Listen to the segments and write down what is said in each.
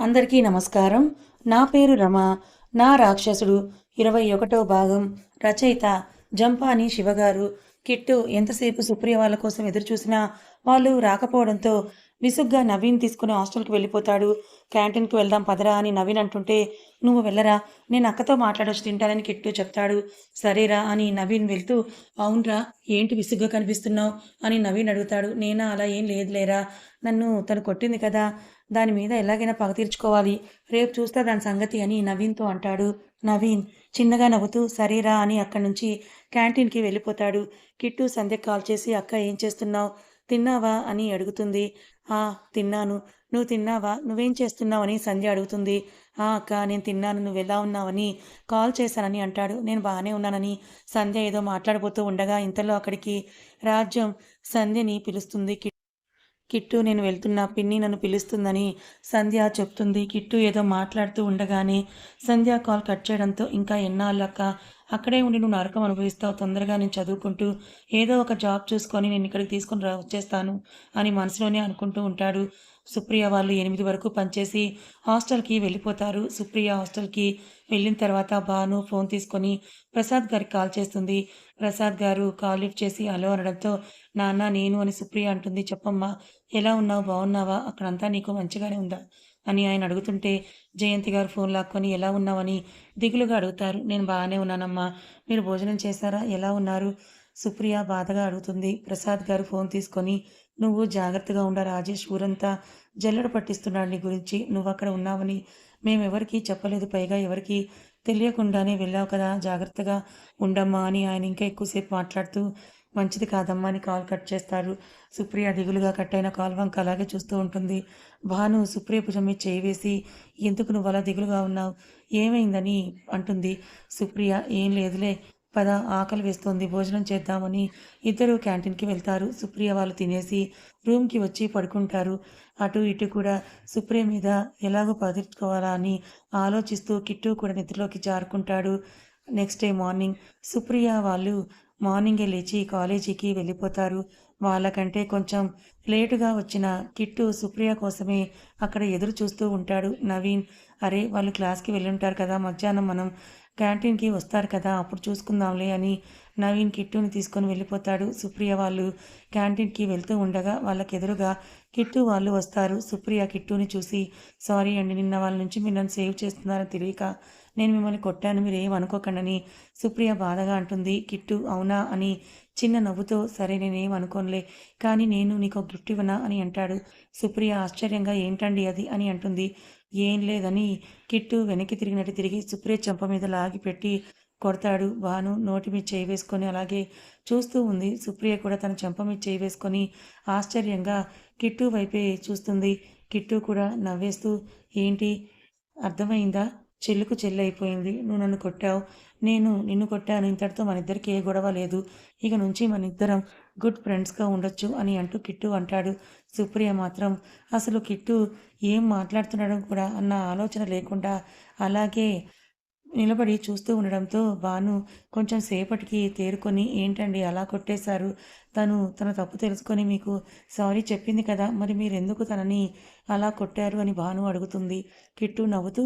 అందరికీ నమస్కారం. నా పేరు రమ. నా రాక్షసుడు. ఇరవై ఒకటో భాగం. రచయిత జంపాని శివగారు. కిట్టు ఎంతసేపు సుప్రియ వాళ్ళ కోసం ఎదురు చూసినా వాళ్ళు రాకపోవడంతో విసుగ్గా నవీన్ తీసుకుని హాస్టల్కి వెళ్ళిపోతాడు. క్యాంటీన్కి వెళ్దాం పదరా అని నవీన్ అంటుంటే నువ్వు వెళ్ళరా? నేను అక్కతో మాట్లాడొచ్చి తింటానని కిట్టు చెప్తాడు. సరేరా అని నవీన్ వెళ్తూ అవునరా ఏంటి విసుగ్గా కనిపిస్తున్నావు? అని నవీన్ అడుగుతాడు. నేనా? అలా ఏం లేదులేరా. నన్ను తను కొట్టింది కదా. దాని మీద ఎలాగైనా పగ తీర్చుకోవాలి. రేపు చూస్తా దాని సంగతి అని నవీన్తో అంటాడు. నవీన్ చిన్నగా నవ్వుతూ సరేరా అని అక్కడి నుంచి క్యాంటీన్కి వెళ్ళిపోతాడు. కిట్టు సంధ్య కాల్ చేసి అక్క ఏం చేస్తున్నావు? తిన్నావా? అని అడుగుతుంది. ఆ తిన్నాను. నువ్వు తిన్నావా? నువ్వేం చేస్తున్నావని సంధ్య అడుగుతుంది. ఆ అక్క నేను తిన్నాను. నువ్వు ఎలా ఉన్నావని కాల్ చేశానని అంటాడు. నేను బాగానే ఉన్నానని సంధ్య ఏదో మాట్లాడబోతూ ఉండగా ఇంతలో అక్కడికి రాజ్యం సంధ్యని పిలుస్తుంది కిట్టు నేను వెళ్తున్నా పిన్ని నన్ను పిలుస్తుందని సంధ్య చెప్తుంది. కిట్టు ఏదో మాట్లాడుతూ ఉండగానే సంధ్య కాల్ కట్ చేయడంతో ఇంకా ఎన్నాళ్ళక్క అక్కడే ఉండి నువ్వు నరకం అనుభవిస్తావు. తొందరగా నేను చదువుకుంటూ ఏదో ఒక జాబ్ చూసుకొని నేను ఇక్కడికి తీసుకొని రా వచ్చేస్తాను అని మనసులోనే అనుకుంటూ ఉంటాడు. సుప్రియ వాళ్ళు ఎనిమిది వరకు పనిచేసి హాస్టల్కి వెళ్ళిపోతారు. సుప్రియ హాస్టల్కి వెళ్ళిన తర్వాత భాను ఫోన్ తీసుకొని ప్రసాద్ గారికి కాల్ చేస్తుంది. ప్రసాద్ గారు కాల్ లిఫ్ట్ చేసి హలో అనడంతో నాన్న నేను అని సుప్రియ అంటుంది. చెప్పమ్మా ఎలా ఉన్నావు? బాగున్నావా? అక్కడంతా నీకు మంచిగానే ఉందా? అని ఆయన అడుగుతుంటే జయంతి గారు ఫోన్ లాక్కొని ఎలా ఉన్నావని దిగులుగా అడుగుతారు. నేను బాగానే ఉన్నానమ్మా. మీరు భోజనం చేశారా? ఎలా ఉన్నారు? సుప్రియ బాధగా అడుగుతుంది. ప్రసాద్ గారు ఫోన్ తీసుకొని నువ్వు జాగ్రత్తగా ఉండ రాజేష్. ఊరంతా జల్లెడ పట్టిస్తున్నాడు నీ గురించి. నువ్వు అక్కడ ఉన్నావని మేమెవరికి చెప్పలేదు. పైగా ఎవరికి తెలియకుండానే వెళ్ళావు కదా. జాగ్రత్తగా ఉండమ్మా అని ఆయన ఇంకా ఎక్కువసేపు మాట్లాడుతూ మంచిది కాదమ్మా అని కాల్ కట్ చేస్తారు. సుప్రియ దిగులుగా కట్ అయిన కాల్ వంక అలాగే చూస్తూ ఉంటుంది. భాను సుప్రియ భుజం మీద చేయి వేసి ఎందుకు నువ్వు అలా దిగులుగా ఉన్నావు? ఏమైందని అంటుంది. సుప్రియ ఏం లేదులే. పద ఆకలి వేస్తోంది భోజనం చేద్దామని ఇద్దరు క్యాంటీన్కి వెళ్తారు. సుప్రియ వాళ్ళు తినేసి రూమ్కి వచ్చి పడుకుంటారు. అటు ఇటు కూడా సుప్రియ మీద ఎలాగో పదిర్చుకోవాలా అని ఆలోచిస్తూ కిట్టు కూడా నిద్రలోకి జారుకుంటాడు. నెక్స్ట్ డే మార్నింగ్ సుప్రియ వాళ్ళు మార్నింగే లేచి కాలేజీకి వెళ్ళిపోతారు. వాళ్ళకంటే కొంచెం లేటుగా వచ్చిన కిట్టు సుప్రియ కోసమే అక్కడ ఎదురు చూస్తూ ఉంటాడు. నవీన్ అరే వాళ్ళు క్లాస్కి వెళ్ళి ఉంటారు కదా మధ్యాహ్నం మనం క్యాంటీన్కి వస్తారు కదా అప్పుడు చూసుకుందాంలే అని నవీన్ కిట్టుని తీసుకొని వెళ్ళిపోతాడు. సుప్రియ వాళ్ళు క్యాంటీన్కి వెళ్తూ ఉండగా వాళ్ళకి ఎదురుగా కిట్టు వాళ్ళు వస్తారు. సుప్రియ కిట్టుని చూసి సారీ అండి నిన్న వాళ్ళ నుంచి మీరు నన్ను సేవ్ చేస్తున్నారని తెలియక నేను మిమ్మల్ని కొట్టాను మీరు ఏం అనుకోకండని సుప్రియ బాధగా అంటుంది. కిట్టు అవునా? అని చిన్న నవ్వుతో సరే నేనేం అనుకోనులే కానీ నేను నీకు ఒక గిఫ్ట్ ఇవ్వనా? అని అంటాడు. సుప్రియ ఆశ్చర్యంగా ఏంటండి అది? అని అంటుంది. ఏం లేదని కిట్టు వెనక్కి తిరిగినట్టు తిరిగి సుప్రియ చెంప మీద లాగి పెట్టి కొడతాడు. భాను నోటి మీద చేయి వేసుకొని అలాగే చూస్తూ ఉంది. సుప్రియ కూడా తన చెంప మీద చేయి వేసుకొని ఆశ్చర్యంగా కిట్టు వైపే చూస్తుంది. కిట్టు కూడా నవ్వేస్తూ ఏంటి? అర్థమైందా? చెల్లుకు చెల్లైపోయింది అయిపోయింది నువ్వు నన్ను కొట్టావు. నేను నిన్ను కొట్టాను. ఇంతటితో మన ఇద్దరికి ఏ గొడవ లేదు. ఇక నుంచి మన ఇద్దరం గుడ్ ఫ్రెండ్స్గా ఉండొచ్చు అని అంటూ కిట్టు అంటాడు. సుప్రియ మాత్రం అసలు కిట్టు ఏం మాట్లాడుతున్నాడో కూడా అన్న ఆలోచన లేకుండా అలాగే నిలబడి చూస్తూ ఉండడంతో భాను కొంచెం సేపటికి తేరుకొని ఏంటండి అలా కొట్టేశారు? తను తన తప్పు తెలుసుకొని మీకు సారీ చెప్పింది కదా. మరి మీరు ఎందుకు తనని అలా కొట్టారు? అని భాను అడుగుతుంది. కిట్టు నవ్వుతూ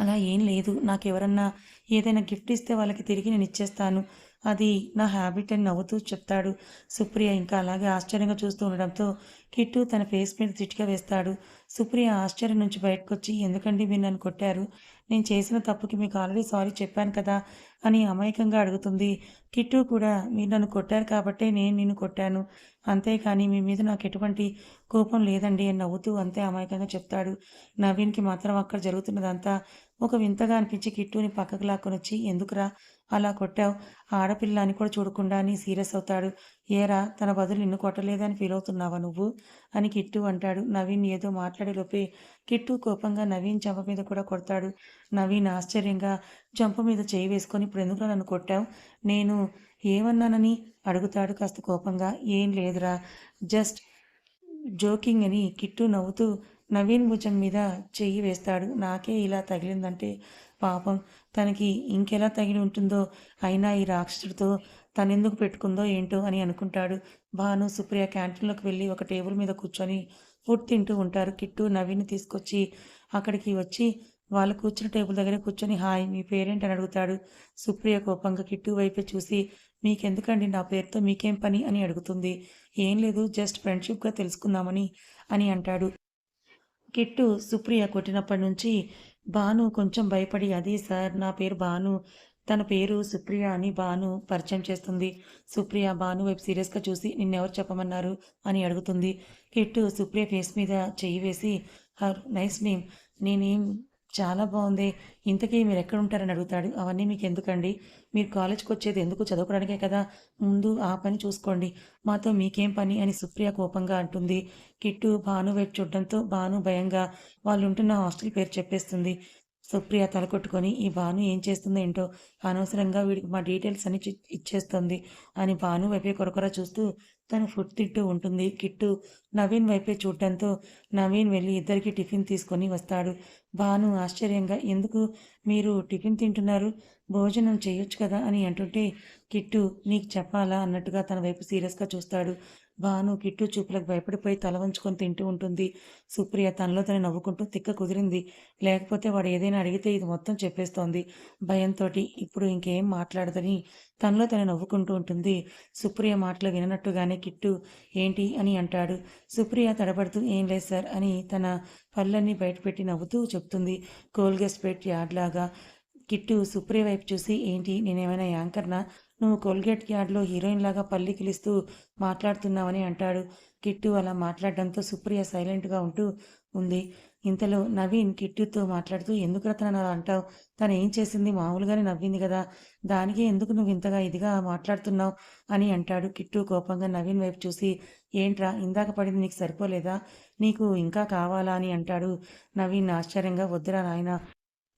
అలా ఏం లేదు. నాకు ఎవరన్నా ఏదైనా గిఫ్ట్ ఇస్తే వాళ్ళకి తిరిగి నేను ఇచ్చేస్తాను. అది నా హ్యాబిట్ అని నవ్వుతూ చెప్తాడు. సుప్రియ ఇంకా అలాగే ఆశ్చర్యంగా చూస్తూ ఉండడంతో కిట్టు తన ఫేస్ మీద చిటిక వేస్తాడు. సుప్రియ ఆశ్చర్యం నుంచి బయటకు వచ్చి ఎందుకండి మీరు నన్ను కొట్టారు? నేను చేసిన తప్పుకి మీకు ఆల్రెడీ సారీ చెప్పాను కదా అని అమాయకంగా అడుగుతుంది. కిట్టు కూడా మీరు నన్ను కొట్టారు కాబట్టే నేను నిన్ను కొట్టాను. అంతేకాని మీ మీద నాకు ఎటువంటి కోపం లేదండి అని నవ్వుతూ అంతే అమాయకంగా చెప్తాడు. నవీన్కి మాత్రం అక్కడ జరుగుతున్నదంతా ఒక వింతగా అనిపించి కిట్టుని పక్కకు లాక్కొని వచ్చి ఎందుకురా అలా కొట్టావు? ఆడపిల్ల అని కూడా చూడకుండా అని సీరియస్ అవుతాడు. ఏరా తన బదులు నిన్ను కొట్టలేదని ఫీల్ అవుతున్నావా నువ్వు? అని కిట్టు అంటాడు. నవీన్ ఏదో మాట్లాడే లోపే కిట్టు కోపంగా నవీన్ జంప మీద కూడా కొడతాడు. నవీన్ ఆశ్చర్యంగా జంప మీద చేయి వేసుకొని ఇప్పుడు ఎందుకు నన్ను కొట్టావు? నేను ఏమన్నానని? అడుగుతాడు కాస్త కోపంగా. ఏం లేదురా జస్ట్ జోకింగ్ అని కిట్టు నవ్వుతూ నవీన్ భుజం మీద చెయ్యి వేస్తాడు. నాకే ఇలా తగిలిందంటే పాపం. తనకి ఇంకెలా తగిలి ఉంటుందో అయినా ఈ రాక్షసుడితో తనెందుకు పెట్టుకుందో ఏంటో అని అనుకుంటాడు. భాను సుప్రియ క్యాంటీన్లోకి వెళ్ళి ఒక టేబుల్ మీద కూర్చొని ఫుడ్ తింటూ ఉంటారు. కిట్టు నవీని తీసుకొచ్చి అక్కడికి వచ్చి వాళ్ళు కూర్చున్న టేబుల్ దగ్గర కూర్చొని హాయ్ మీ పేరేంటి? అని అడుగుతాడు. సుప్రియ కోపంగా కిట్టు వైపే చూసి మీకెందుకండి నా పేరుతో మీకేం పని? అని అడుగుతుంది. ఏం లేదు జస్ట్ ఫ్రెండ్షిప్గా తెలుసుకుందామని అని అంటాడు. కిట్టు సుప్రియ కొట్టినప్పటి నుంచి భాను కొంచెం భయపడి అది సార్ నా పేరు భాను తన పేరు సుప్రియ అని భాను పరిచయం చేస్తుంది. సుప్రియ భాను వైపు సీరియస్గా చూసి నిన్నెవరు చెప్పమన్నారు అని అడుగుతుంది. కిట్టు సుప్రియ ఫేస్ మీద చెయ్యి వేసి హర్ నైస్ నేమ్. నేనేం చాలా బాగుంది. ఇంతకీ మీరు ఎక్కడ ఉంటారని అడుగుతాడు. అవన్నీ మీకు ఎందుకండి? మీరు కాలేజ్కి వచ్చేది ఎందుకు? చదువుకోవడానికే కదా. ముందు ఆ పని చూసుకోండి. మాతో మీకేం పని? అని సుప్రియ కోపంగా అంటుంది. కిట్టు భాను వైపు చూడడంతో భాను భయంగా వాళ్ళు ఉంటున్న హాస్టల్ పేరు చెప్పేస్తుంది. సుప్రియ తలకొట్టుకొని ఈ భాను ఏం చేస్తుందో ఏంటో అనవసరంగా వీడికి మా డీటెయిల్స్ అన్ని ఇచ్చేస్తుంది అని భాను వైపే కొరకొర చూస్తూ తను ఫుడ్ తింటూ ఉంటుంది. కిట్టు నవీన్ వైపే చూడటంతో నవీన్ వెళ్ళి ఇద్దరికి టిఫిన్ తీసుకొని వస్తాడు. భాను ఆశ్చర్యంగా ఎందుకు మీరు టిఫిన్ తింటున్నారు? భోజనం చేయొచ్చు కదా? అని అంటుంటే కిట్టు నీకు చెప్పాలా? అన్నట్టుగా తన వైపు సీరియస్గా చూస్తాడు. భాను కిట్టు చూపులకు భయపడిపోయి తల వంచుకొని తింటూ ఉంటుంది. సుప్రియ తనలో తను నవ్వుకుంటూ తిక్క కుదిరింది. లేకపోతే వాడు ఏదైనా అడిగితే ఇది మొత్తం చెప్పేస్తోంది. భయంతో ఇప్పుడు ఇంకేం మాట్లాడదని తనలో తను నవ్వుకుంటూ ఉంటుంది. సుప్రియ మాటలు విననట్టుగానే కిట్టు ఏంటి అని అంటాడు. సుప్రియ తడబడుతూ ఏం లేదు సార్ అని తన పళ్ళన్నీ బయటపెట్టి నవ్వుతూ చెప్తుంది. కోల్గేస్ పెట్టి యాడ్లాగా కిట్టు సుప్రియ వైపు చూసి ఏంటి? నేనేమైనా యాంకర్నా? నువ్వు కోల్గేట్ యార్డ్లో హీరోయిన్ లాగా పల్లి కిలిస్తూ మాట్లాడుతున్నావని అంటాడు కిట్టు అలా మాట్లాడడంతో సుప్రియ సైలెంట్గా ఉంటూ ఉంది. ఇంతలో నవీన్ కిట్టుతో మాట్లాడుతూ ఎందుకు తను అలా అంటావు? తను ఏం చేసింది? మామూలుగానే నవ్వింది కదా. దానికి ఎందుకు నువ్వు ఇంతగా ఇదిగా మాట్లాడుతున్నావు? అని అంటాడు కిట్టు కోపంగా నవీన్ వైపు చూసి. ఏంట్రా? ఇందాక పడింది నీకు సరిపోలేదా? నీకు ఇంకా కావాలా? అని అంటాడు నవీన్ ఆశ్చర్యంగా. వద్దురా నాయనా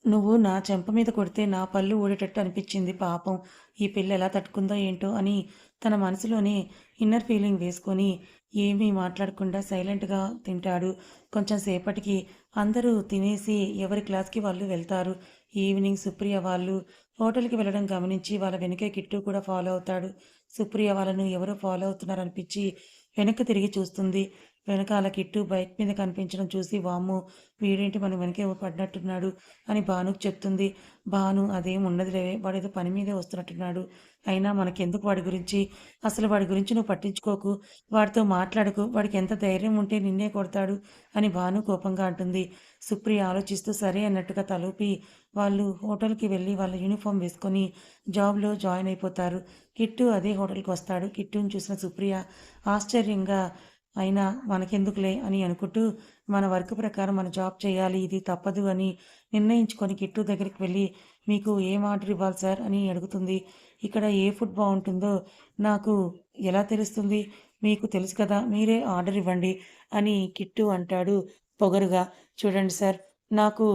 నువ్వు నా చెంప మీద కొడితే నా పళ్ళు ఊడేటట్టు అనిపించింది పాపం. ఈ పిల్ల ఎలా తట్టుకుందో ఏంటో అని తన మనసులోనే ఇన్నర్ ఫీలింగ్ వేసుకొని ఏమీ మాట్లాడకుండా సైలెంట్గా తింటాడు. కొంచెం సేపటికి అందరూ తినేసి ఎవరి క్లాస్కి వాళ్ళు వెళ్తారు. ఈవినింగ్ సుప్రియ వాళ్ళు హోటల్కి వెళ్ళడం గమనించి వాళ్ళ వెనకే కిట్టు కూడా ఫాలో అవుతాడు. సుప్రియ వాళ్ళను ఎవరో ఫాలో అవుతున్నారనిపించి వెనక్కి తిరిగి చూస్తుంది. వెనకాల కిట్టు బైక్ మీద కనిపించడం చూసి వామ్ము వీడేంటి మన వెనకే పడినట్టున్నాడు అని భానుకు చెప్తుంది. భాను అదేం ఉండదులేవే వాడు ఏదో పని మీదే వస్తున్నట్టున్నాడు. అయినా మనకెందుకు వాడి గురించి? అసలు వాడి గురించి నువ్వు పట్టించుకోకు. వాడితో మాట్లాడకు. వాడికి ఎంత ధైర్యం ఉంటే నిన్నే కొడతాడు అని భాను కోపంగా అంటుంది. సుప్రియ ఆలోచిస్తూ సరే అన్నట్టుగా తలూపి వాళ్ళు హోటల్కి వెళ్ళి వాళ్ళ యూనిఫామ్ వేసుకొని జాబ్లో జాయిన్ అయిపోతారు. కిట్టు అదే హోటల్కి వస్తాడు. కిట్టును చూసిన సుప్రియ ఆశ్చర్యంగా అయినా మనకెందుకులే అని అనుకుంటూ మన వర్క్ ప్రకారం మన జాబ్ చేయాలి ఇది తప్పదు అని నిర్ణయించుకొని కిట్టు దగ్గరికి వెళ్ళి మీకు ఏం ఆర్డర్ ఇవ్వాలి సార్? అని అడుగుతుంది. ఇక్కడ ఏ ఫుడ్ బాగుంటుందో నాకు ఎలా తెలుస్తుంది? మీకు తెలుసు కదా మీరే ఆర్డర్ ఇవ్వండి అని కిట్టు అంటాడు పొగరుగా. చూడండి సార్ నాకు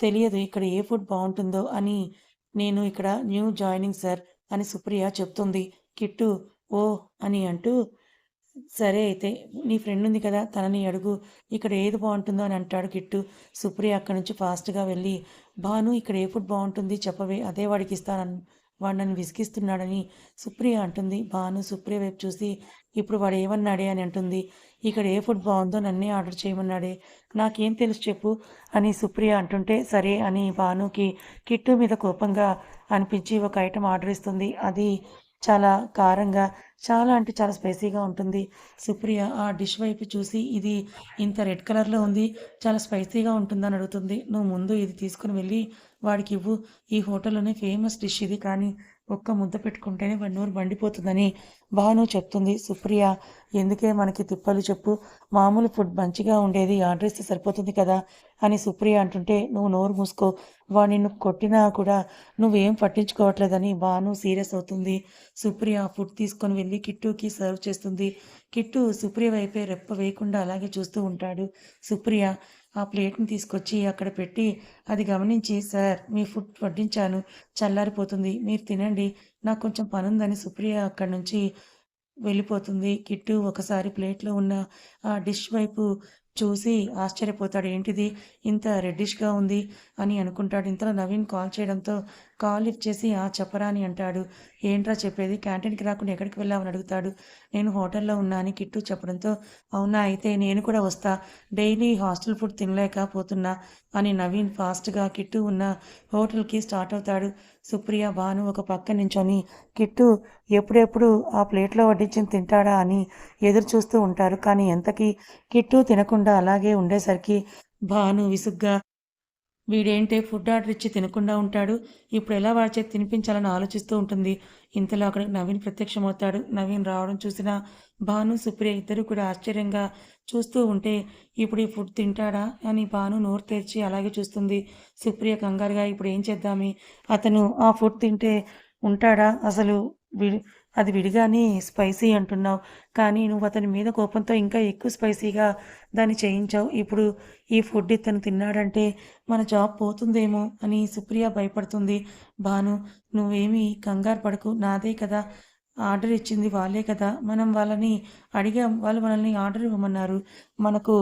తెలియదు ఇక్కడ ఏ ఫుడ్ బాగుంటుందో అని నేను ఇక్కడ న్యూ జాయినింగ్ సార్ అని సుప్రియ చెప్తుంది. కిట్టు ఓ అని అంటూ సరే అయితే నీ ఫ్రెండ్ ఉంది కదా తనని అడుగు ఇక్కడ ఏది బాగుంటుందో అని అంటాడు కిట్టు. సుప్రియ అక్కడి నుంచి ఫాస్ట్గా వెళ్ళి భాను ఇక్కడ ఏ ఫుడ్ బాగుంటుంది చెప్పవే అదే వాడికి ఇస్తానని వాడు నన్ను విసిగిస్తున్నాడని సుప్రియ అంటుంది. భాను సుప్రియ వైపు చూసి ఇప్పుడు వాడు ఏమన్నాడే అని అంటుంది. ఇక్కడ ఏ ఫుడ్ బాగుందో నన్నే ఆర్డర్ చేయమన్నాడే. నాకేం తెలుసు చెప్పు అని సుప్రియ అంటుంటే సరే అని భానుకి కిట్టు మీద కోపంగా అనిపించి ఒక ఐటెం ఆర్డర్ ఇస్తుంది. అది చాలా కారంగా చాలా అంటే చాలా స్పైసీగా ఉంటుంది. సుప్రియ ఆ డిష్ వైపు చూసి ఇది ఇంత రెడ్ కలర్లో ఉంది చాలా స్పైసీగా ఉంటుందని అడుగుతుంది. నువ్వు ముందు ఇది తీసుకుని వెళ్ళి వాడికి ఇవ్వు. ఈ హోటల్లోనే ఫేమస్ డిష్ ఇది. కానీ ఒక్క ముద్ద పెట్టుకుంటేనే వాడి నోరు మండిపోతుందని భాను చెప్తుంది. సుప్రియ ఎందుకే మనకి తిప్పలు చెప్పు? మామూలు ఫుడ్ మంచిగా ఉండేది ఆర్డర్ ఇస్తే సరిపోతుంది కదా అని సుప్రియ అంటుంటే నువ్వు నోరు మూసుకో. వాడు నిన్ను కొట్టినా కూడా నువ్వేం పట్టించుకోవట్లేదని భాను సీరియస్ అవుతుంది. సుప్రియ ఫుడ్ తీసుకొని వెళ్ళి కిట్టుకి సర్వ్ చేస్తుంది. కిట్టు సుప్రియ వైపే రెప్ప వేయకుండా అలాగే చూస్తూ ఉంటాడు. సుప్రియ ఆ ప్లేట్ని తీసుకొచ్చి అక్కడ పెట్టి అది గమనించి సార్ మీ ఫుడ్ వడ్డించాను చల్లారిపోతుంది మీరు తినండి నాకు కొంచెం పని ఉందని సుప్రియ అక్కడి నుంచి వెళ్ళిపోతుంది కిట్టు ఒకసారి ప్లేట్లో ఉన్న ఆ డిష్ వైపు చూసి ఆశ్చర్యపోతాడు ఏంటిది? ఇంత రెడ్డిష్గా ఉంది అని అనుకుంటాడు. ఇంతలో నవీన్ కాల్ చేయడంతో కాల్ లిఫ్ట్ చేసి ఆ చెప్పరా అని అంటాడు. ఏంట్రా చెప్పేది? క్యాంటీన్కి రాకుండా ఎక్కడికి వెళ్ళామని అడుగుతాడు. నేను హోటల్లో ఉన్నా అని కిట్టు చెప్పడంతో అవునా అయితే నేను కూడా వస్తా. డైలీ హాస్టల్ ఫుడ్ తినలేకపోతున్నా అని నవీన్ ఫాస్ట్గా కిట్టు ఉన్న హోటల్కి స్టార్ట్ అవుతాడు. సుప్రియ భాను ఒక పక్క నించొని కిట్టు ఎప్పుడెప్పుడు ఆ ప్లేట్లో వడ్డించింది తింటాడా అని ఎదురు చూస్తూ ఉంటారు. కానీ ఎంతకీ కిట్టు తినకుండా అలాగే ఉండేసరికి భాను విసుగ్గా వీడేంటే ఫుడ్ ఆర్డర్ ఇచ్చి తినకుండా ఉంటాడు. ఇప్పుడు ఎలా వాడి చేతి తినిపించాలని ఆలోచిస్తూ ఉంటుంది. ఇంతలో అక్కడికి నవీన్ ప్రత్యక్షమవుతాడు. నవీన్ రావడం చూసిన భాను సుప్రియ ఇద్దరు కూడా ఆశ్చర్యంగా చూస్తూ ఉంటే ఇప్పుడు ఈ ఫుడ్ తింటాడా? అని భాను నోరు తెరిచి అలాగే చూస్తుంది. సుప్రియ కంగారుగా ఇప్పుడు ఏం చేద్దామి? అతను ఆ ఫుడ్ తింటే ఉంటాడా? అసలు వీడు అది విడిగానే స్పైసీ అంటున్నావు. కానీ నువ్వు అతని మీద కోపంతో ఇంకా ఎక్కువ స్పైసీగా దాన్ని చేయించావు. ఇప్పుడు ఈ ఫుడ్ ఇతను తిన్నాడంటే మన జాబ్ పోతుందేమో అని సుప్రియ భయపడుతుంది. భాను నువ్వేమీ కంగారు పడకు. నాదే కదా. ఆర్డర్ ఇచ్చింది వాళ్ళే కదా. మనం వాళ్ళని అడిగాం. వాళ్ళు మనల్ని ఆర్డర్ ఇవ్వమన్నారు. మనకు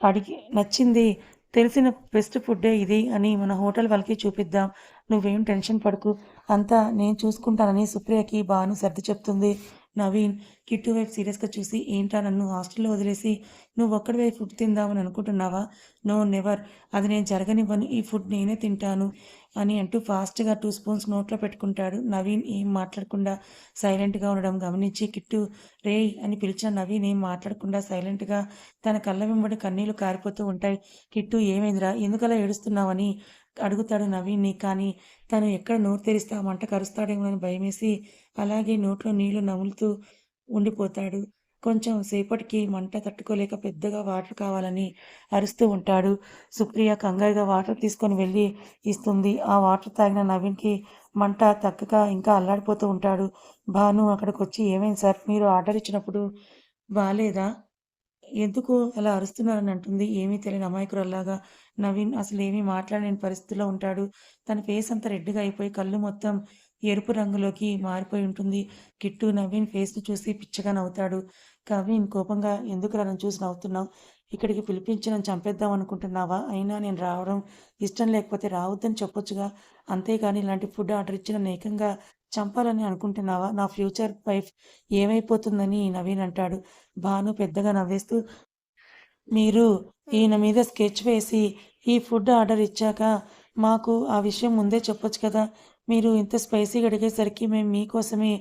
అడిగి నచ్చింది తెలిసిన బెస్ట్ ఫుడ్డే ఇది అని మన హోటల్ వాళ్ళకి చూపిద్దాం. నువ్వేం టెన్షన్ పడకు. అంతా నేను చూసుకుంటానని సుప్రియకి భాను సర్ది చెప్తుంది. నవీన్ కిట్టు వైపు సీరియస్గా చూసి ఏంటా నన్ను హాస్టల్లో వదిలేసి నువ్వు ఒక్కడి వైపు ఫుడ్ తిందామని అనుకుంటున్నావా? No never. అది నేను జరగనివ్వను. ఈ ఫుడ్ నేనే తింటాను. అని అంటూ ఫాస్ట్గా టూ స్పూన్స్ నోట్లో పెట్టుకుంటాడు. నవీన్ ఏం మాట్లాడకుండా సైలెంట్గా ఉండడం గమనించి కిట్టు రేయ్ అని పిలిచిన నవీన్ ఏం మాట్లాడకుండా సైలెంట్గా తన కళ్ళ వెంబడి కన్నీళ్ళు కారిపోతూ ఉంటాయి. కిట్టు ఏమైందిరా? ఎందుకలా ఏడుస్తున్నావని అడుగుతాడు నవీన్ని కానీ తను ఎక్కడ నోరు తెరిస్తా మంట కరుస్తాడేమో అని భయమేసి అలాగే నోట్లో నీళ్ళు నములుతూ ఉండిపోతాడు. కొంచెం సేపటికి మంట తట్టుకోలేక పెద్దగా వాటర్ కావాలని అరుస్తూ ఉంటాడు. సుప్రియ కంగారుగా వాటర్ తీసుకొని వెళ్ళి ఇస్తుంది. ఆ వాటర్ తాగిన నవీన్కి మంట తగ్గక ఇంకా అల్లాడిపోతూ ఉంటాడు. భాను అక్కడికి వచ్చి ఏమైంది సార్? మీరు ఆర్డర్ ఇచ్చినప్పుడు బాగాలేదా ఎందుకు అలా అరుస్తున్నారని అంటుంది. ఏమీ తెలియని అమాయకురల్లాగా. నవీన్ అసలు ఏమీ మాట్లాడలేని పరిస్థితిలో ఉంటాడు. తన ఫేస్ అంతా రెడ్గా అయిపోయి కళ్ళు మొత్తం ఎరుపు రంగులోకి మారిపోయి ఉంటుంది. కిట్టు నవీన్ ఫేస్ని చూసి పిచ్చగా నవ్వుతాడు. కవీన్ కోపంగా ఎందుకు నన్ను చూసి నవ్వుతున్నావు? ఇక్కడికి పిలిపించి నన్ను చంపేద్దాం అనుకుంటున్నావా? అయినా నేను రావడం ఇష్టం లేకపోతే రావద్దని చెప్పొచ్చుగా. అంతేగాని ఇలాంటి ఫుడ్ ఆర్డర్ ఇచ్చి నన్ను ఏకంగా చంపాలని అనుకుంటున్నావా? నా ఫ్యూచర్ వైఫ్ ఏమైపోతుందని నవీన్ అంటాడు. భాను పెద్దగా నవ్వేస్తూ మీరు ఈయన మీద స్కెచ్ వేసి ఈ ఫుడ్ ఆర్డర్ ఇచ్చాక మాకు ఆ విషయం ముందే చెప్పొచ్చు కదా? మీరు ఇంత స్పైసీగా అడిగేసరికి మేము మీకోసమే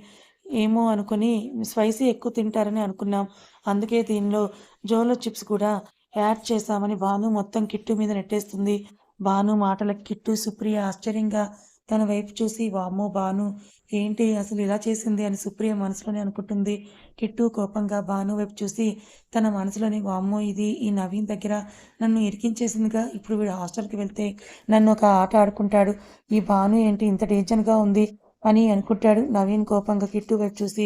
ఏమో అనుకుని స్పైసీ ఎక్కువ తింటారని అనుకున్నాం. అందుకే దీనిలో జోలో చిప్స్ కూడా యాడ్ చేశామని భాను మొత్తం కిట్టు మీద నెట్టేస్తుంది. భాను మాటలకి కిట్టు సుప్రియ ఆశ్చర్యంగా తన వైపు చూసి వామ్మో భాను ఏంటి అసలు ఇలా చేసింది? అని సుప్రియ మనసులోనే అనుకుంటుంది. కిట్టు కోపంగా భాను వైపు చూసి తన మనసులోని వామ్మో ఇది ఈ నవీన్ దగ్గర నన్ను ఇరికించేసిందిగా. ఇప్పుడు వీడు హాస్టల్కి వెళ్తే నన్ను ఒక ఆట ఆడుకుంటాడు. ఈ భాను ఏంటి ఇంత డేంజర్గా ఉంది? అని అనుకుంటాడు నవీన్ కోపంగా కిట్టు వైపు చూసి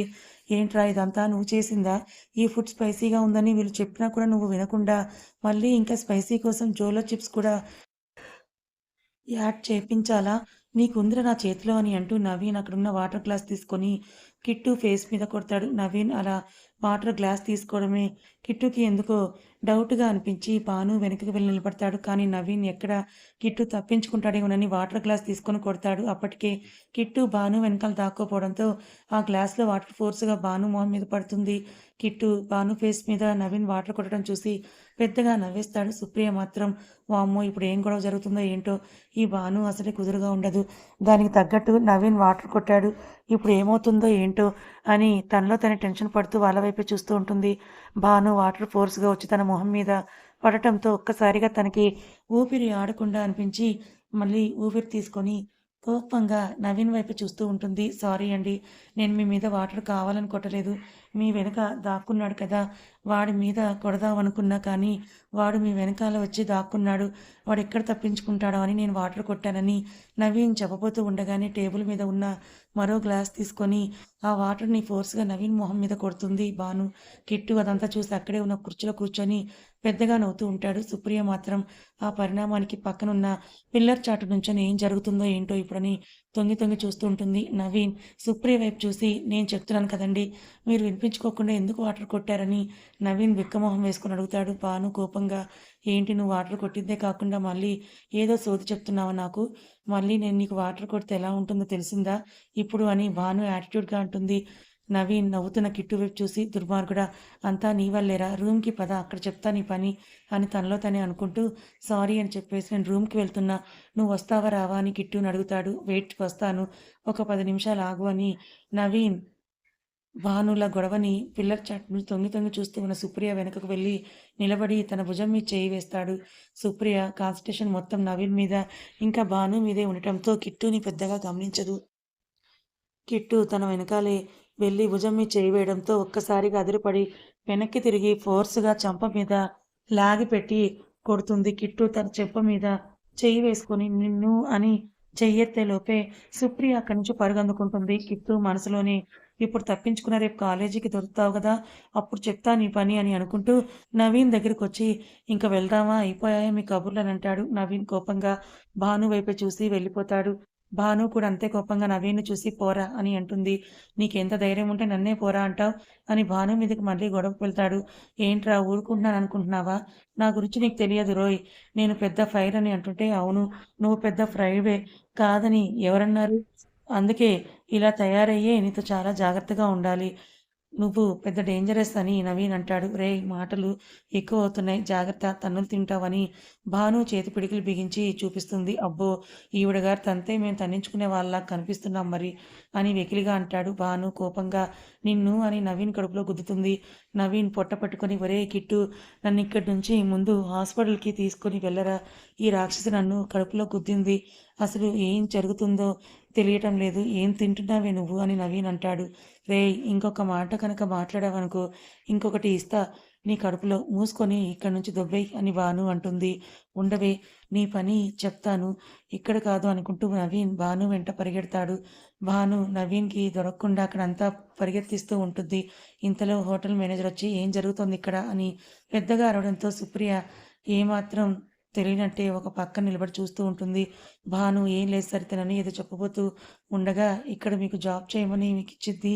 ఏంట్రా ఇదంతా? నువ్వు చేసిందా? ఈ ఫుడ్ స్పైసీగా ఉందని వీళ్ళు చెప్పినా కూడా నువ్వు వినకుండా మళ్ళీ ఇంకా స్పైసీ కోసం జోలో చిప్స్ కూడా యాడ్ చేయించాలా నీకుందిరా నా చేతిలో అని అంటూ నవీన్ అక్కడున్న వాటర్ గ్లాస్ తీసుకొని కిట్టు ఫేస్ మీద కొడతాడు నవీన్. అలా వాటర్ గ్లాస్ తీసుకోవడమే. కిట్టుకి ఎందుకో డౌట్గా అనిపించి పాను వెనకకి వెళ్ళి నిలబడతాడు. కానీ నవీన్ ఎక్కడ కిట్టు తప్పించుకుంటాడేమోనని వాటర్ గ్లాస్ తీసుకొని కొడతాడు. అప్పటికే కిట్టు బాను వెనకాల దాక్కోపోవడంతో ఆ గ్లాస్లో వాటర్ ఫోర్స్గా బాను మొహం మీద పడుతుంది. కిట్టు బాను ఫేస్ మీద నవీన్ వాటర్ కొట్టడం చూసి పెద్దగా నవ్వేస్తాడు సుప్రియ మాత్రం. వామ్మో ఇప్పుడు ఏం గొడవ జరుగుతుందో ఏంటో ఈ బాను అసలే కుదురుగా ఉండదు. దానికి తగ్గట్టు నవీన్ వాటర్ కొట్టాడు. ఇప్పుడు ఏమవుతుందో ఏంటో అని తనలో తన టెన్షన్ పడుతూ వాళ్ళ వైపే చూస్తూ ఉంటుంది. భాను వాటర్ ఫోర్స్గా వచ్చి తన మొహం మీద పడటంతో ఒక్కసారిగా తనకి ఊపిరి ఆడకుండా అనిపించి మళ్ళీ ఊపిరి తీసుకొని కోపంగా నవీన్ వైపు చూస్తూ ఉంటుంది. సారీ అండి నేను మీ మీద వాటర్ కావాలని కొట్టలేదు. మీ వెనక దాక్కున్నాడు కదా. వాడి మీద కొడదామనుకున్నా కానీ వాడు మీ వెనకాల వచ్చి దాక్కున్నాడు. వాడు ఎక్కడ తప్పించుకుంటాడో అని నేను వాటర్ కొట్టానని నవీన్ చెప్పబోతూ ఉండగానే టేబుల్ మీద ఉన్న మరో గ్లాస్ తీసుకొని ఆ వాటర్ని ఫోర్స్గా నవీన్ మొహం మీద కొడుతుంది. బాను కిట్టు అదంతా చూసి అక్కడే ఉన్న కుర్చీలో కూర్చొని పెద్దగా నవ్వుతూ ఉంటాడు. సుప్రియ మాత్రం ఆ పరిణామానికి పక్కనున్న పిల్లర్ చాటు నుంచొని ఏం జరుగుతుందో ఏంటో ఇప్పుడని తొంగి తొంగి చూస్తూ ఉంటుంది. నవీన్ సుప్రియ వైపు చూసి నేను చెప్తున్నాను కదండి మీరు వినిపించుకోకుండా ఎందుకు వాటర్ కొట్టారని? నవీన్ విక్కమోహం వేసుకుని అడుగుతాడు. భాను కోపంగా ఏంటి నువ్వు వాటర్ కొట్టిందే కాకుండా మళ్ళీ ఏదో సోది చెప్తున్నావా నాకు? మళ్ళీ నేను నీకు వాటర్ కొడితే ఎలా ఉంటుందో తెలిసిందా? ఇప్పుడు అని భాను యాటిట్యూడ్గా అంటుంది. నవీన్ నవ్వుతున్న కిట్టు వైపు చూసి దుర్మార్గుడా అంతా నీ వల్లేరా? రూమ్కి పద అక్కడ చెప్తా నీ పని అని తనలో తనే అనుకుంటూ సారీ అని చెప్పేసి నేను రూమ్కి వెళ్తున్నా. నువ్వు వస్తావా రావా అని కిట్టుని అడుగుతాడు. వెయిట్ వస్తాను. ఒక పది నిమిషాలు ఆగు అని. నవీన్ భానుల గొడవని పిల్లర్ చాట్ను తొంగి తొంగి చూస్తూ ఉన్న సుప్రియ వెనుకకు వెళ్ళి నిలబడి తన భుజం మీద చేయి వేస్తాడు. సుప్రియ కాన్సన్ట్రేషన్ మొత్తం నవీన్ మీద ఇంకా భాను మీదే ఉండటంతో కిట్టుని పెద్దగా గమనించదు. కిట్టు తన వెనకాలే వెళ్ళి భుజం మీద చేయి వేయడంతో ఒక్కసారిగా అదిరిపడి వెనక్కి తిరిగి ఫోర్స్గా చంప మీద లాగిపెట్టి కొడుతుంది. కిట్టు తన చెంప మీద చెయ్యి వేసుకొని నిన్ను అని చెయ్యెత్తే లోపే సుప్రియ అక్కడి నుంచి పరుగందుకుంటుంది. కిట్టు మనసులోని ఇప్పుడు తప్పించుకున్న రేపు కాలేజీకి దొరుకుతావు కదా అప్పుడు చెప్తా నీ పని అని అనుకుంటూ నవీన్ దగ్గరికి వచ్చి ఇంకా వెళ్దామా అయిపోయాయా మీ కబుర్లు అని అంటాడు. నవీన్ కోపంగా భాను వైపు చూసి వెళ్ళిపోతాడు. భాను కూడా అంతే కోపంగా నవీన్ను చూసి పోరా అని అంటుంది. నీకెంత ధైర్యం ఉంటే నన్నే పోరా అంటావు? అని భాను మీదకి మళ్ళీ గొడవకు వెళ్తాడు. ఏంట్రా ఊరుకుంటున్నాను అనుకుంటున్నావా? నా గురించి నీకు తెలియదు రోయ్. నేను పెద్ద ఫైర్ అని అంటుంటే అవును నువ్వు పెద్ద ఫ్రైవే కాదని ఎవరన్నారు? అందుకే ఇలా తయారయ్యే నీతో చాలా జాగ్రత్తగా ఉండాలి. నువ్వు పెద్ద డేంజరస్ అని నవీన్ అంటాడు. రే మాటలు ఎక్కువ అవుతున్నాయి జాగ్రత్త తన్నులు తింటావని భాను చేతి పిడికిలు బిగించి చూపిస్తుంది. అబ్బో ఈవిడ గారు తంతే మేము తన్నించుకునే వాళ్ళ కనిపిస్తున్నాం మరి అని వెకిలిగా అంటాడు భాను కోపంగా. నిన్ను అని నవీన్ కడుపులో గుద్దుతుంది. నవీన్ పొట్ట పట్టుకొని ఒరే కిట్టు నన్ను ఇక్కడి నుంచి ముందు హాస్పిటల్కి తీసుకొని వెళ్ళరా. ఈ రాక్షసి నన్ను కడుపులో గుద్దింది. అసలు ఏం జరుగుతుందో తెలియటం లేదు. ఏం తింటున్నావే నువ్వు? అని నవీన్ అంటాడు. రే ఇంకొక మాట కనుక మాట్లాడావనుకో ఇంకొకటి ఇస్తా. నీ కడుపులో మూసుకొని ఇక్కడి నుంచి దొబ్బై అని భాను అంటుంది. ఉండవే నీ పని చెప్తాను. ఇక్కడ కాదు అనుకుంటూ నవీన్ భాను వెంట పరిగెడతాడు. భాను నవీన్కి దొరకకుండా అక్కడంతా పరిగెత్తిస్తూ ఉంటుంది. ఇంతలో హోటల్ మేనేజర్ వచ్చి ఏం జరుగుతుంది ఇక్కడ అని పెద్దగా అరవడంతో సుప్రియ ఏమాత్రం తెలియనట్టే ఒక పక్క నిలబడి చూస్తూ ఉంటుంది. భాను ఏం లేదు సరితనని ఏదో చెప్పబోతూ ఉండగా ఇక్కడ మీకు జాబ్ చేయమని మీకు ఇచ్చిద్ది.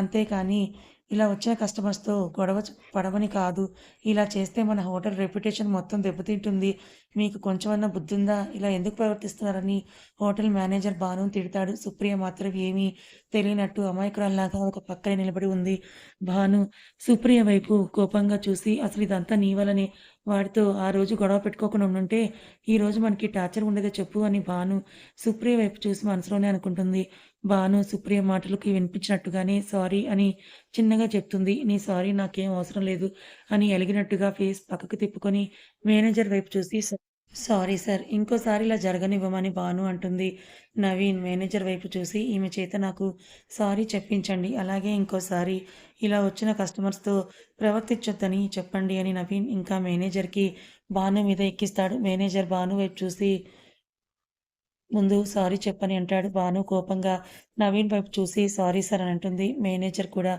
అంతేకాని ఇలా వచ్చిన కస్టమర్స్తో గొడవ పడవని కాదు. ఇలా చేస్తే మన హోటల్ రెప్యుటేషన్ మొత్తం దెబ్బతింటుంది. మీకు కొంచెమన్నా బుద్ధి ఉందా ఇలా ఎందుకు ప్రవర్తిస్తున్నారని హోటల్ మేనేజర్ భాను తిడతాడు. సుప్రియ మాత్రం ఏమీ తెలియనట్టు అమాయకురాల్లాగా ఒక పక్కనే నిలబడి ఉంది. భాను సుప్రియ వైపు కోపంగా చూసి అసలు ఇదంతా నీ వల్లనే. వాడితో ఆ రోజు గొడవ పెట్టుకోకుండా ఉండుంటే ఈ రోజు మనకి టార్చర్ ఉండేదో చెప్పు అని భాను సుప్రియ వైపు చూసి మనసులోనే అనుకుంటుంది. భాను సుప్రియ మాటలకి వినిపించినట్టుగానే సారీ అని చిన్నగా చెప్తుంది. నీ సారీ నాకేం అవసరం లేదు అని ఎలిగినట్టుగా ఫేస్ పక్కకు తిప్పుకొని మేనేజర్ వైపు చూసి సారీ సార్ ఇంకోసారి ఇలా జరగనివ్వమని భాను అంటుంది. నవీన్ మేనేజర్ వైపు చూసి ఈమె చేత నాకు సారీ చెప్పించండి అలాగే ఇంకోసారి ఇలా వచ్చిన కస్టమర్స్తో ప్రవర్తించొద్దని చెప్పండి అని నవీన్ ఇంకా మేనేజర్కి భాను మీద ఎక్కిస్తాడు. మేనేజర్ భాను వైపు చూసి ముందు సారీ చెప్పని అంటాడు భాను కోపంగా. నవీన్ వైపు చూసి సారీ సార్ అని అంటుంది. మేనేజర్ కూడా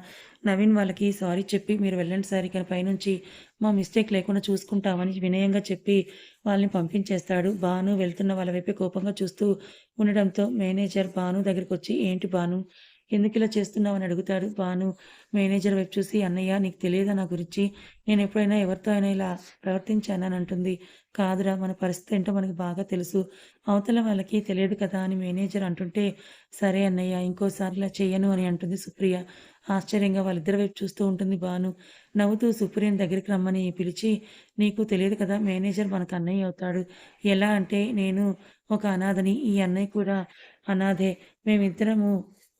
నవీన్ వాళ్ళకి సారీ చెప్పి మీరు వెళ్ళండి సార్ ఇక పైనుంచి మా మిస్టేక్ లేకుండా చూసుకుంటామని వినయంగా చెప్పి వాళ్ళని పంపించేస్తాడు. భాను వెళ్తున్న వాళ్ళ వైపే కోపంగా చూస్తూ ఉండడంతో మేనేజర్ భాను దగ్గరికి వచ్చి ఏంటి భాను ఎందుకు ఇలా చేస్తున్నావు అని అడుగుతాడు. భాను మేనేజర్ వైపు చూసి అన్నయ్య నీకు తెలియదా నా గురించి? నేను ఎప్పుడైనా ఎవరితో అయినా ఇలా ప్రవర్తించానని అంటుంది. కాదురా మన పరిస్థితి ఏంటో మనకి బాగా తెలుసు. అవతల వాళ్ళకి తెలియదు కదా అని మేనేజర్ అంటుంటే సరే అన్నయ్య ఇంకోసారి ఇలా చేయను అని అంటుంది సుప్రియ. ఆశ్చర్యంగా వాళ్ళిద్దరి వైపు చూస్తూ ఉంటుంది భాను. నవ్వుతూ సుప్రియని దగ్గరికి రమ్మని పిలిచి నీకు తెలియదు కదా మేనేజర్ మనకు అన్నయ్య అవుతాడు. ఎలా అంటే నేను ఒక అనాథని ఈ అన్నయ్య కూడా అనాథే. మేమిద్దరము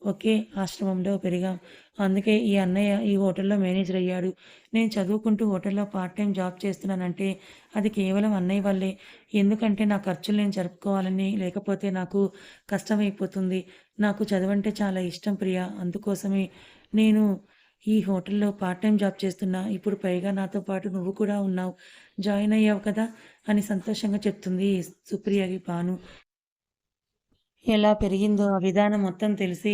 ఒకే ఆశ్రమంలో పెరిగాం. అందుకే ఈ అన్నయ్య ఈ హోటల్లో మేనేజర్ అయ్యాడు. నేను చదువుకుంటూ హోటల్లో పార్ట్ టైం జాబ్ చేస్తున్నానంటే అది కేవలం అన్నయ్య వల్లే. ఎందుకంటే నా ఖర్చులు నేను జరుపుకోవాలని లేకపోతే నాకు కష్టమైపోతుంది. నాకు చదవంటే చాలా ఇష్టం ప్రియ. అందుకోసమే నేను ఈ హోటల్లో పార్ట్ టైం జాబ్ చేస్తున్నా. ఇప్పుడు పైగా నాతో పాటు నువ్వు కూడా ఉన్నావు. జాయిన్ అయ్యావు కదా అని సంతోషంగా చెప్తుంది సుప్రియకి భాను. ఎలా పెరిగిందో ఆ విధానం మొత్తం తెలిసి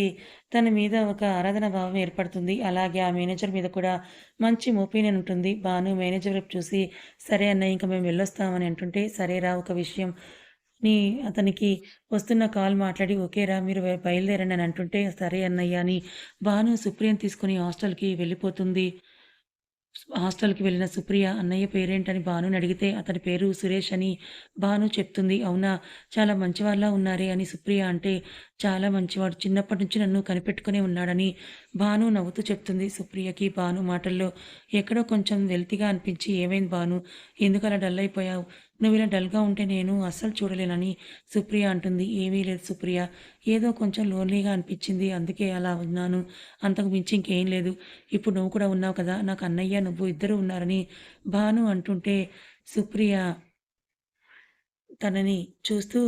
తన మీద ఒక ఆరాధన భావం ఏర్పడుతుంది అలాగే ఆ మేనేజర్ మీద కూడా మంచి ఒపీనియన్ ఉంటుంది భాను మేనేజర్ వైపు చూసి సరే అన్న ఇంకా మేము వెళ్ళొస్తామని అంటుంటే సరేరా ఒక విషయం నీ అతనికి వస్తున్న కాల్ మాట్లాడి ఓకేరా మీరు బయలుదేరండి అని అంటుంటే సరే అన్నయ్య అని భాను సుప్రియని తీసుకుని హాస్టల్‌కి వెళ్ళిపోతుంది. హాస్టల్‌కి వెళ్ళిన సుప్రియ అన్నయ్య పేరేంటని భానుని అడిగితే అతని పేరు సురేష్ అని భాను చెప్తుంది. అవునా! చాలా మంచివాళ్ళలా ఉన్నారే అని సుప్రియ అంటే చాలా మంచివాడు. చిన్నప్పటి నుంచి నన్ను కనిపెట్టుకునే ఉన్నాడని భాను నవ్వుతూ చెప్తుంది. సుప్రియకి భాను మాటల్లో ఎక్కడో కొంచెం వెల్తిగా అనిపించి ఏమైంది భాను? ఎందుకలా డల్ అయిపోయావు? నువ్వు ఇలా డల్‌గా ఉంటే నేను అస్సలు చూడలేనని సుప్రియ అంటుంది. ఏమీ లేదు సుప్రియ. ఏదో కొంచెం లోన్లీగా అనిపించింది. అందుకే అలా ఉన్నాను. అంతకు మించి ఇంకేం లేదు. ఇప్పుడు నువ్వు కూడా ఉన్నావు కదా! నాకు అన్నయ్య, నువ్వు ఇద్దరు ఉన్నారని భాను అంటుంటే సుప్రియ తనని చూస్తూ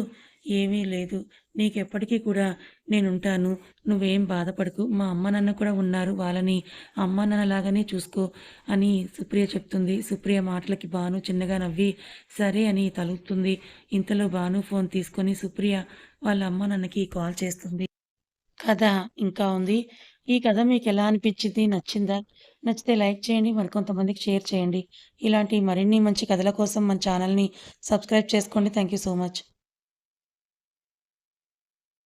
ఏమీ లేదు. నీకెప్పటికీ కూడా నేనుంటాను. నువ్వేం బాధపడకు. మా అమ్మ, నాన్న కూడా ఉన్నారు. వాళ్ళని అమ్మ నాన్నలాగానే చూసుకో అని సుప్రియ చెప్తుంది. సుప్రియ మాటలకి భాను చిన్నగా నవ్వి సరే అని తలుపుతుంది ఇంతలో భాను ఫోన్ తీసుకొని సుప్రియ వాళ్ళ అమ్మ, నాన్నకి కాల్ చేస్తుంది. కథ ఇంకా ఉంది. ఈ కథ మీకు ఎలా అనిపించింది? నచ్చిందా? నచ్చితే లైక్ చేయండి. మరికొంతమందికి షేర్ చేయండి. ఇలాంటి మరిన్ని మంచి కథల కోసం మన ఛానల్‌ని సబ్స్క్రైబ్ చేసుకోండి. Thank you so much.